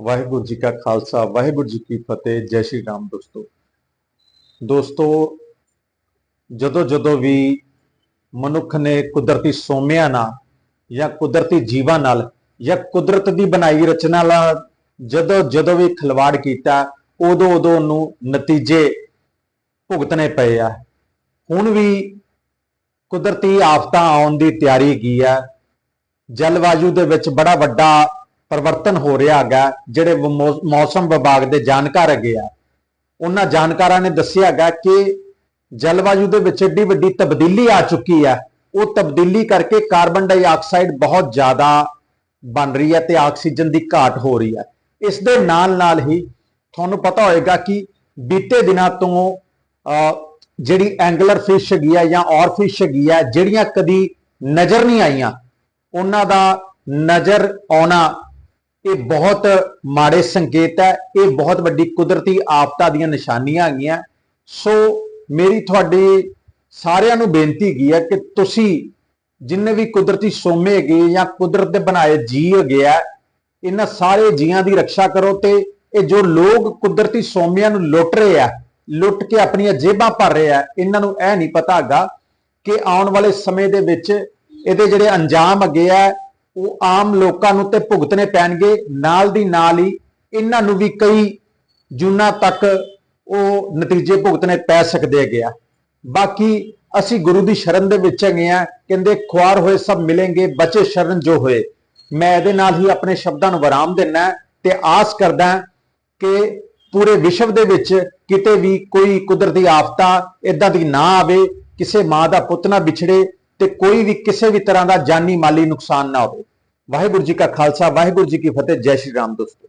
ਵਾਹਿਗੁਰੂ ਜੀ ਕਾ ਖਾਲਸਾ, ਵਾਹਿਗੁਰੂ ਜੀ ਕੀ ਫਤਿਹ, ਜੈ ਸ਼੍ਰੀ ਰਾਮ ਦੋਸਤੋ। ਦੋਸਤੋ ਜਦੋਂ ਜਦੋਂ ਵੀ ਮਨੁੱਖ ਨੇ ਕੁਦਰਤੀ ਸੋਮਿਆਂ ਨਾਲ ਜਾਂ ਕੁਦਰਤੀ ਜੀਵਾਂ ਨਾਲ ਜਾਂ ਕੁਦਰਤ ਦੀ ਬਣਾਈ ਰਚਨਾ ਨਾਲ ਜਦੋਂ ਜਦੋਂ ਵੀ ਖਿਲਵਾੜ ਕੀਤਾ ਉਦੋਂ ਉਦੋਂ ਨੂੰ ਨਤੀਜੇ ਭੁਗਤਣੇ ਪਏ ਆ। ਹੁਣ ਵੀ ਕੁਦਰਤੀ ਆਫਤਾਂ ਆਉਣ ਦੀ ਤਿਆਰੀ ਕੀ ਆ। ਜਲਵਾਯੂ ਦੇ ਵਿੱਚ ਬੜਾ ਵੱਡਾ ਪਰਿਵਰਤਨ ਹੋ ਰਿਹਾ ਹੈਗਾ, ਜਿਹੜੇ ਮੌਸਮ ਵਿਭਾਗ ਦੇ ਜਾਣਕਾਰ ਹੈਗੇ ਆ। ਉਹਨਾਂ ਜਾਣਕਾਰਾਂ ਨੇ ਦੱਸਿਆ ਹੈਗਾ ਕਿ ਜਲਵਾਯੂ ਦੇ ਵਿੱਚ ਏਡੀ ਵੱਡੀ ਤਬਦੀਲੀ ਆ ਚੁੱਕੀ ਹੈ ਉਹ ਤਬਦੀਲੀ ਕਰਕੇ ਕਾਰਬਨ ਡਾਈਆਕਸਾਈਡ ਬਹੁਤ ਜ਼ਿਆਦਾ ਬਣ ਰਹੀ ਹੈ ਤੇ ਆਕਸੀਜਨ ਦੀ ਘਾਟ ਹੋ ਰਹੀ ਹੈ ਇਸ ਦੇ ਨਾਲ ਨਾਲ ਹੀ ਤੁਹਾਨੂੰ ਪਤਾ ਹੋਏਗਾ ਕਿ ਬੀਤੇ ਦਿਨਾਂ ਤੋਂ ਜਿਹੜੀ ਐਂਗਲਰ ਫਿਸ਼ ਹੈਗੀ ਆ ਜਾਂ ਔਰ ਫਿਸ਼ ਹੈਗੀ ਆ, ਜਿਹੜੀਆਂ ਕਦੀ ਨਜ਼ਰ ਨਹੀਂ ਆਈਆਂ, ਉਹਨਾਂ ਦਾ ਨਜ਼ਰ ਆਉਣਾ ਇਹ ਬਹੁਤ ਮਾੜੇ ਸੰਕੇਤ ਹੈ, ਇਹ ਬਹੁਤ ਵੱਡੀ ਕੁਦਰਤੀ ਆਫਤਾਂ ਦੀਆਂ ਨਿਸ਼ਾਨੀਆਂ ਹੈਗੀਆਂ। ਸੋ ਮੇਰੀ ਤੁਹਾਡੀ ਸਾਰਿਆਂ ਨੂੰ ਬੇਨਤੀ ਕੀ ਹੈ ਕਿ ਤੁਸੀਂ ਜਿੰਨੇ ਵੀ ਕੁਦਰਤੀ ਸੋਮੇ ਹੈਗੇ ਜਾਂ ਕੁਦਰਤ ਦੇ ਬਣਾਏ ਜੀ ਹੈਗੇ ਆ, ਇਹਨਾਂ ਸਾਰੇ ਜੀਆਂ ਦੀ ਰੱਖਿਆ ਕਰੋ ਤੇ ਇਹ ਜੋ ਲੋਕ ਕੁਦਰਤੀ ਸੋਮਿਆਂ ਨੂੰ ਲੁੱਟ ਰਹੇ ਆ, ਲੁੱਟ ਕੇ ਆਪਣੀਆਂ ਜੇਬਾਂ ਭਰ ਰਹੇ ਆ, ਇਹਨਾਂ ਨੂੰ ਇਹ ਨਹੀਂ ਪਤਾ ਹੈਗਾ ਕਿ ਆਉਣ ਵਾਲੇ ਸਮੇਂ ਦੇ ਵਿੱਚ ਇਹਦੇ ਜਿਹੜੇ ਅੰਜਾਮ ਅੱਗੇ ਆ ਉਹ ਆਮ ਲੋਕਾਂ ਨੂੰ ਤੇ ਭੁਗਤਣੇ ਪੈਣਗੇ। ਨਾਲ ਦੀ ਨਾਲ ਹੀ ਇਹਨਾਂ ਨੂੰ ਵੀ ਕਈ ਜੂਨਾਂ ਤੱਕ ਉਹ ਨਤੀਜੇ ਭੁਗਤਣੇ ਪੈ ਸਕਦੇ ਹੈਗੇ ਆ। ਬਾਕੀ ਅਸੀਂ ਗੁਰੂ ਦੀ ਸ਼ਰਨ ਦੇ ਵਿੱਚ ਹੈਗੇ ਆ, ਕਹਿੰਦੇ ਖੁਆਰ ਹੋਏ ਸਭ ਮਿਲेंगे ਬਚੇ ਸ਼ਰਨ ਜੋ ਹੋਏ। ਮੈਂ ਇਹਦੇ ਨਾਲ ਹੀ ਆਪਣੇ ਸ਼ਬਦਾਂ ਨੂੰ ਵਿਰਾਮ ਦਿੰਨਾ ਤੇ ਆਸ ਕਰਦਾ ਕਿ ਪੂਰੇ ਵਿਸ਼ਵ ਦੇ ਵਿੱਚ ਕਿਤੇ ਵੀ ਕੋਈ ਕੁਦਰਤੀ ਆਫਤਾ ਇਦਾਂ ਦੀ ਨਾ ਆਵੇ, ਕਿਸੇ ਮਾਂ ਦਾ ਪੁੱਤ ਨਾ ਵਿਛੜੇ ਤੇ ਕੋਈ ਵੀ ਕਿਸੇ ਵੀ ਤਰ੍ਹਾਂ ਦਾ ਜਾਨੀ ਮਾਲੀ ਨੁਕਸਾਨ ਨਾ ਹੋਵੇ। ਵਾਹਿਗੁਰੂ ਜੀ ਕਾ ਖਾਲਸਾ, ਵਾਹਿਗੁਰੂ ਜੀ ਕੀ ਫਤਿਹ, ਜੈ ਸ਼੍ਰੀ ਰਾਮ ਦੋਸਤੋ।